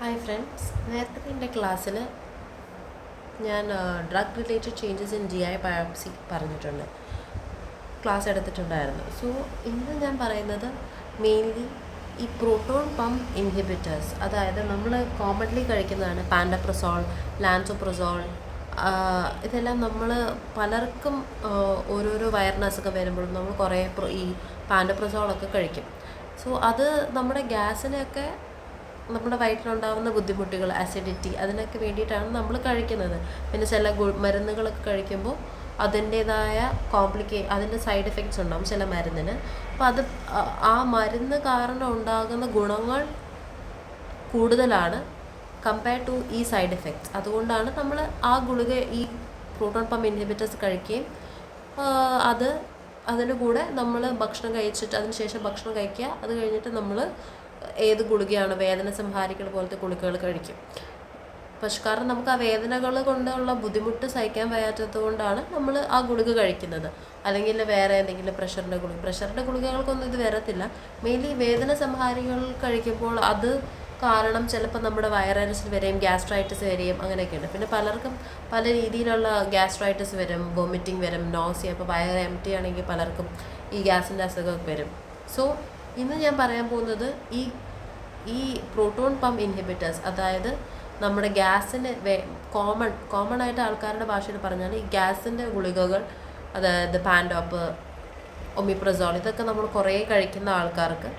Hi friends നേരത്തെ എന്റെ ക്ലാസ്സിൽ ഞാൻ drug related changes in G I biopsy പറഞ്ഞിട്ടുണ്ട്. ക്ലാസ് എടുത്തിട്ടുണ്ടായിരുന്നു. സോ ഇന്ന് ഞാൻ പറയുന്നത് മെയിൻലി ഈ പ്രോട്ടോൺ പമ്പ് ഇൻഹിബിറ്റേഴ്സ് അതായത് നമ്മൾ കോമൺലി കഴിക്കുന്നതാണ് പാൻഡപ്രസോൾ ലാൻസോപ്രസോൾ ഇതെല്ലാം നമ്മൾ പലർക്കും ഓരോരോ വയറിന് അസുഖം വരുമ്പോഴും നമ്മൾ കുറേ ഈ പാൻഡപ്രസോളൊക്കെ കഴിക്കും. സോ അത് നമ്മുടെ ഗ്യാസിനെയൊക്കെ നമ്മുടെ വയറ്റിലുണ്ടാകുന്ന ബുദ്ധിമുട്ടുകൾ അസിഡിറ്റി അതിനൊക്കെ വേണ്ടിയിട്ടാണ് നമ്മൾ കഴിക്കുന്നത്. പിന്നെ ചില ഗു മരുന്നുകളൊക്കെ കഴിക്കുമ്പോൾ അതിന്റേതായ കോംപ്ലിക്കേ അതിന്റെ സൈഡ് എഫക്ട്സ് ഉണ്ടാകും ചില മരുന്നിന്. അപ്പോൾ അത് ആ- മരുന്ന് കാരണം ഉണ്ടാകുന്ന ഗുണങ്ങൾ കൂടുതലാണ് കമ്പയർ ടു ഈ സൈഡ് എഫക്ട്സ് അതുകൊണ്ടാണ് നമ്മൾ ആ ഗുളിക ഈ പ്രോട്ടോൺ പമ്പ് ഇൻഹിബിറ്റേഴ്സ് കഴിക്കുകയും അത് അതിന്റെ കൂടെ നമ്മൾ ഭക്ഷണം കഴിച്ചിട്ട് അതിന് ശേഷം ഭക്ഷണം കഴിക്കുക അത് കഴിഞ്ഞിട്ട് നമ്മൾ ഏത് ഗുളികയാണ് വേദന സംഹാരികൾ പോലത്തെ ഗുളികകൾ കഴിക്കും. പക്ഷെ കാരണം നമുക്ക് ആ വേദനകൾ കൊണ്ടുള്ള ബുദ്ധിമുട്ട് സഹിക്കാൻ വയ്യാത്തത് കൊണ്ടാണ് നമ്മൾ ആ ഗുളിക കഴിക്കുന്നത്. അല്ലെങ്കിൽ വേറെ എന്തെങ്കിലും പ്രഷറിന്റെ ഗുളിക പ്രഷറിന്റെ ഗുളികകൾക്കൊന്നും ഇത് വരത്തില്ല. മെയിൻലി വേദന സംഹാരികൾ കഴിക്കുമ്പോൾ അത് കാരണം ചിലപ്പോൾ നമ്മുടെ വയറരച്ചിൽ വരെയും ഗ്യാസ്ട്രൈറ്റിസ് വരെയും അങ്ങനെയൊക്കെയുണ്ട്. പിന്നെ പലർക്കും പല രീതിയിലുള്ള ഗ്യാസ്ട്രൈറ്റിസ് വരും വോമിറ്റിംഗ് വരും നോസിയ അപ്പോൾ വയർ എം ടി ആണെങ്കിൽ പലർക്കും ഈ ഗ്യാസിന്റെ അസുഖമൊക്കെ വരും. സോ ഇന്ന് ഞാൻ പറയാൻ പോകുന്നത് ഈ ഈ പ്രോട്ടോൺ പമ്പ് ഇൻഹിബിറ്റേഴ്സ് അതായത് നമ്മുടെ ഗ്യാസിന് കോമൺ കോമൺ ആയിട്ട് ആൾക്കാരുടെ ഭാഷയിൽ പറഞ്ഞാൽ ഈ ഗ്യാസിന്റെ ഗുളികകൾ അതായത് പാൻഡോപ്പ് ഒമിപ്രസോൾ ഇതൊക്കെ നമ്മൾ കുറേ കഴിക്കുന്ന ആൾക്കാർക്ക്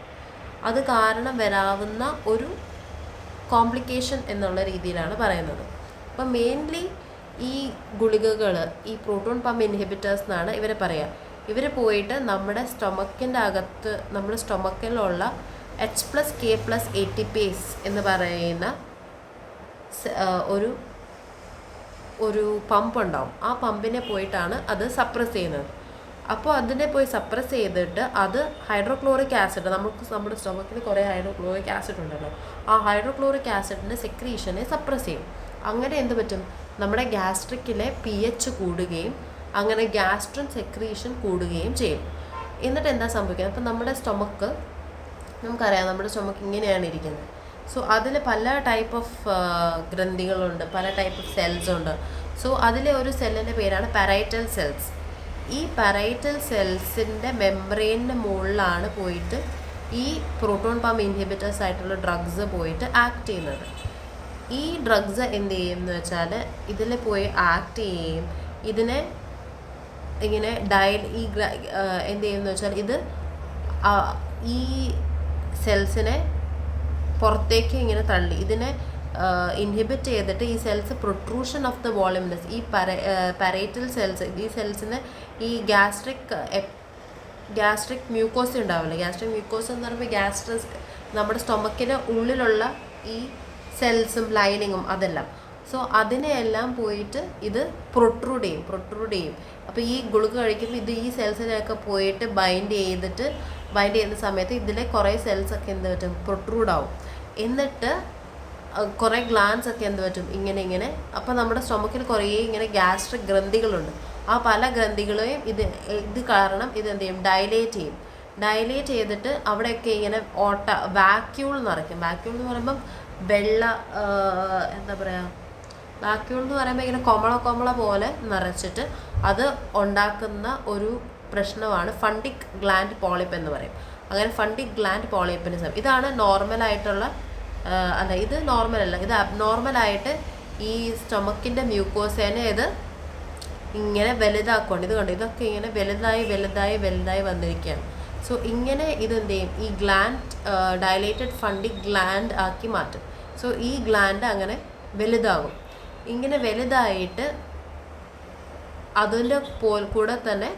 അത് കാരണം വരാവുന്ന ഒരു കോംപ്ലിക്കേഷൻ എന്നുള്ള രീതിയിലാണ് പറയുന്നത്. അപ്പം മെയിൻലി ഈ ഗുളികകൾ ഈ പ്രോട്ടോൺ പമ്പ് ഇൻഹിബിറ്റേഴ്സ് എന്നാണ് ഇവരെ പറയുക ഇവർ പോയിട്ട് നമ്മുടെ സ്റ്റൊമക്കിന്റെ അകത്ത് നമ്മുടെ സ്റ്റൊമക്കിലുള്ള H plus K plus ATPase എന്ന് പറയുന്ന ഒരു ഒരു പമ്പ് ഉണ്ടാവും. ആ പമ്പിനെ പോയിട്ടാണ് അത് സപ്രസ് ചെയ്യുന്നത്. അപ്പോൾ അതിനെ പോയി സപ്രസ് ചെയ്തിട്ട് അത് ഹൈഡ്രോക്ലോറിക് ആസിഡ് നമുക്ക് നമ്മുടെ സ്റ്റൊമക്കിൽ കുറേ ഹൈഡ്രോക്ലോറിക് ആസിഡ് ഉണ്ടല്ലോ. ആ ഹൈഡ്രോക്ലോറിക് ആസിഡിന്റെ സെക്രീഷനെ സപ്രസ് ചെയ്യും. അങ്ങനെ എന്ത് പറ്റും? നമ്മുടെ ഗ്യാസ്ട്രിക്കിലെ പി എച്ച് കൂടുകയും അങ്ങനെ ഗ്യാസ്ട്രിൻ സെക്രീഷൻ കൂടുകയും ചെയ്യും. എന്നിട്ട് എന്താ സംഭവിക്കുന്നത്? അപ്പം നമ്മുടെ സ്റ്റൊമക്ക് നമുക്കറിയാം നമ്മുടെ സ്റ്റൊമക്ക് ഇങ്ങനെയാണ് ഇരിക്കുന്നത്. സോ അതിൽ പല ടൈപ്പ് ഓഫ് ഗ്രന്ഥികളുണ്ട് പല ടൈപ്പ് ഓഫ് സെൽസ് ഉണ്ട്. സോ അതിലെ ഒരു സെല്ലിന്റെ പേരാണ് പാരൈറ്റൽ സെൽസ് ഈ പാരൈറ്റൽ സെൽസിന്റെ മെംബ്രെയിനിന് മുകളിലാണ് പോയിട്ട് ഈ പ്രോട്ടോൺ പമ്പ് ഇൻഹിബിറ്റേഴ്സ് ആയിട്ടുള്ള ഡ്രഗ്സ് പോയിട്ട് ആക്ട് ചെയ്യുന്നത്. ഈ ഡ്രഗ്സ് എന്ത് ചെയ്യും എന്ന് വെച്ചാൽ ഇതിൽ പോയി ആക്ട് ചെയ്യും ഇതിനെ ഇങ്ങനെ ഡയൽ ഈ എന്ത് ചെയ്യുമെന്ന് വെച്ചാൽ ഇത് ഈ സെൽസിനെ പുറത്തേക്ക് ഇങ്ങനെ തള്ളി. ഇതിനെ ഇൻഹിബിറ്റ് ചെയ്തിട്ട് ഈ cells protrusion of the voluminous ഈ പരേറ്റൽ സെൽസ് ഈ സെൽസിന് ഈ ഗ്യാസ്ട്രിക് ഗ്യാസ്ട്രിക് മ്യൂക്കോസ് ഉണ്ടാവില്ല? ഗ്യാസ്ട്രിക് മ്യൂക്കോസ് എന്ന് പറയുമ്പോൾ ഗ്യാസ്ട്രസ് നമ്മുടെ സ്റ്റൊമക്കിന് ഉള്ളിലുള്ള ഈ സെൽസും ലൈനിങ്ങും അതെല്ലാം. സോ അതിനെയെല്ലാം പോയിട്ട് ഇത് പ്രൊട്രൂഡ് ചെയ്യും പ്രൊട്രൂഡ് ചെയ്യും അപ്പോൾ ഈ ഗുളിക കഴിക്കുമ്പോൾ ഇത് ഈ സെൽസിനെയൊക്കെ പോയിട്ട് ബൈൻഡ് ചെയ്തിട്ട് ബൈൻഡ് ചെയ്യുന്ന സമയത്ത് ഇതിലെ കുറേ സെൽസൊക്കെ എന്ത് പറ്റും? പ്രൊട്രൂഡ് ആവും എന്നിട്ട് കുറേ ഗ്ലാൻസ് ഒക്കെ എന്ത് പറ്റും? ഇങ്ങനെ ഇങ്ങനെ. അപ്പോൾ നമ്മുടെ സ്റ്റൊമക്കിൽ കുറേ ഇങ്ങനെ ഗ്യാസ്ട്രിക് ഗ്രന്ഥികളുണ്ട്. ആ പല ഗ്രന്ഥികളെയും ഇത് ഇത് കാരണം ഇത് എന്ത് ചെയ്യും? ഡയലേറ്റ് ചെയ്യും. ഡയലേറ്റ് ചെയ്തിട്ട് അവിടെയൊക്കെ ഇങ്ങനെ ഓട്ട വാക്യൂൾ നിറയ്ക്കും വാക്യൂൾ എന്ന് പറയുമ്പം വെള്ള എന്താ പറയുക വാക്യൂൾ എന്ന് പറയുമ്പോൾ ഇങ്ങനെ കൊമള കൊമള പോലെ നിറച്ചിട്ട് അത് ഉണ്ടാക്കുന്ന ഒരു പ്രശ്നമാണ് ഫണ്ടിക് ഗ്ലാൻഡ് പോളിപ്പ് എന്ന് പറയും. അങ്ങനെ ഫണ്ടിക് ഗ്ലാൻഡ് പോളിപ്പിനിസം ഇതാണ് നോർമലായിട്ടുള്ള അല്ല ഇത് നോർമൽ അല്ല ഇത് അബ്നോർമലായിട്ട് ഈ സ്റ്റൊമക്കിന്റെ മ്യൂക്കോസേനെ ഇത് ഇങ്ങനെ വലുതാക്കുന്നുണ്ട് ഇത് കണ്ടു? ഇതൊക്കെ ഇങ്ങനെ വലുതായി വലുതായി വലുതായി വന്നിരിക്കുകയാണ്. സോ ഇങ്ങനെ ഇത് എന്ത് ചെയ്യും? ഈ ഗ്ലാൻഡ് ഡയലേറ്റഡ് ഫണ്ടിക് ഗ്ലാൻഡ് ആക്കി മാറ്റും. സോ ഈ ഗ്ലാൻഡ് അങ്ങനെ വലുതാകും. ഇങ്ങനെ വലുതായിട്ട് അതിന്റെ പോൽ കൂടെ തന്നെ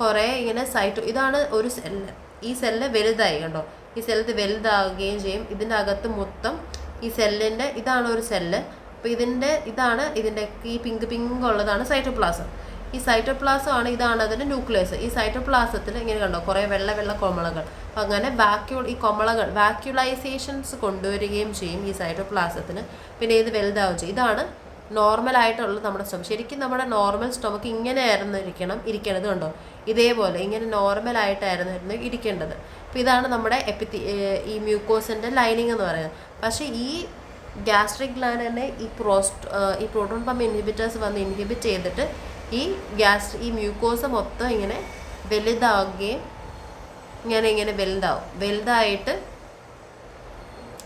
കുറേ ഇങ്ങനെ സൈറ്റ് ഇതാണ് ഒരു സെല്ല് ഈ സെല്ല് വലുതായി കണ്ടോ? ഈ സെല്ല് വലുതാവുകയും ചെയ്യും. ഇതിന്റെ അകത്ത് മൊത്തം ഈ സെല്ലിന്റെ ഇതാണ് ഒരു സെല്ല് അപ്പോൾ ഇതിന്റെ ഇതാണ് ഇതിന്റെ ഈ പിങ്ക് പിങ്ക് ഉള്ളതാണ് സൈറ്റോപ്ലാസം ഈ സൈറ്റോപ്ലാസം ആണ് ഇതാണ് അതിന്റെ ന്യൂക്ലിയസ്. ഈ സൈറ്റോപ്ലാസത്തിൽ ഇങ്ങനെ കണ്ടോ കുറേ വെള്ള വെള്ള കൊമളകൾ. അപ്പം അങ്ങനെ വാക്യൂൾ ഈ കൊമളകൾ വാക്യുലൈസേഷൻസ് കൊണ്ടുവരികയും ചെയ്യും ഈ സൈറ്റോപ്ലാസത്തിന്. പിന്നെ ഇത് വലുതാവുകയും ചെയ്യും. ഇതാണ് നോർമൽ ആയിട്ടുള്ള നമ്മുടെ സ്റ്റൊമക്ക് ശരിക്കും നമ്മുടെ നോർമൽ സ്റ്റൊമക്ക് ഇങ്ങനെ ആയിരുന്നു ഇരിക്കണം ഇരിക്കേണ്ടത് കണ്ടോ? ഇതേപോലെ ഇങ്ങനെ നോർമൽ ആയിട്ടായിരുന്നു ഇരിക്കേണ്ടത്. അപ്പോൾ ഇതാണ് നമ്മുടെ എപ്പിത്തി ഈ മ്യൂക്കോസിന്റെ ലൈനിങ് എന്ന് പറയുന്നത്. പക്ഷേ ഈ ഗ്യാസ്ട്രിക് ഗ്ലാൻഡ് തന്നെ ഈ പ്രോസ്റ്റ് ഈ പ്രോട്ടോൺ പമ്പ് ഇൻഹിബിറ്റേഴ്സ് വന്ന് ഇൻഹിബിറ്റ് ചെയ്തിട്ട് ഈ ഗ്യാസ് ഈ മ്യൂക്കോസ് മൊത്തം ഇങ്ങനെ വലുതാവുകയും ഇങ്ങനെ ഇങ്ങനെ വലുതാവും. വലുതായിട്ട്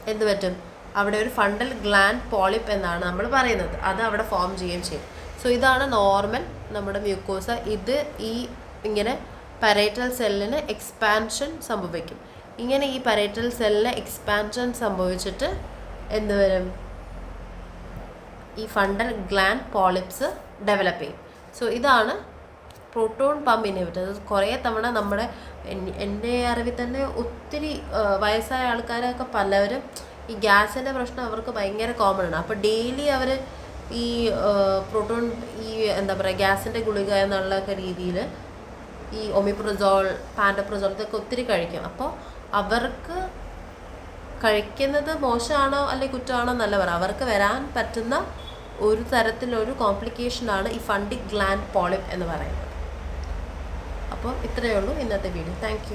എന്ത് പറ്റും? അവിടെ ഒരു ഫണ്ടൽ ഗ്ലാൻഡ് പോളിപ്പ് എന്നാണ് നമ്മൾ പറയുന്നത്. അത് അവിടെ ഫോം ചെയ്യുകയും ചെയ്യും. സോ ഇതാണ് നോർമൽ നമ്മുടെ മ്യൂക്കോസ. ഇത് ഈ ഇങ്ങനെ പരേറ്റൽ സെല്ലിന് എക്സ്പാൻഷൻ സംഭവിക്കും. ഇങ്ങനെ ഈ പരേറ്റൽ സെല്ലിന് എക്സ്പാൻഷൻ സംഭവിച്ചിട്ട് എന്ത് വരും? ഈ ഫണ്ടൽ ഗ്ലാൻഡ് പോളിപ്സ് ഡെവലപ്പ് ചെയ്യും. സോ ഇതാണ് പ്രോട്ടോൺ പമ്പ് ഇൻഹിബിറ്റർ കുറേ തവണ നമ്മുടെ എൻ- എന്റെ അറിവിൽ തന്നെ ഒത്തിരി വയസ്സായ ആൾക്കാരൊക്കെ പലവരും ഈ ഗ്യാസിന്റെ പ്രശ്നം അവർക്ക് ഭയങ്കര കോമൺ ആണ്. അപ്പോൾ ഡെയിലി അവർ ഈ പ്രോട്ടോൺ ഈ എന്താ പറയുക ഗ്യാസിന്റെ ഗുളിക എന്നുള്ളൊക്കെ രീതിയിൽ ഈ ഒമിപ്രസോൾ പാൻഡപ്രസോൾ ഇതൊക്കെ ഒത്തിരി കഴിക്കും. അപ്പോൾ അവർക്ക് കഴിക്കുന്നത് മോശമാണോ അല്ലെങ്കിൽ കുറ്റമാണോ എന്നല്ല പറ അവർക്ക് വരാൻ പറ്റുന്ന ഒരു തരത്തിലൊരു കോംപ്ലിക്കേഷനാണ് ഈ ഫണ്ടിക് ഗ്ലാൻഡ് പോളിപ്പ് എന്ന് പറയുന്നത്. അപ്പോൾ ഇത്രയേ ഉള്ളൂ ഇന്നത്തെ വീഡിയോ താങ്ക്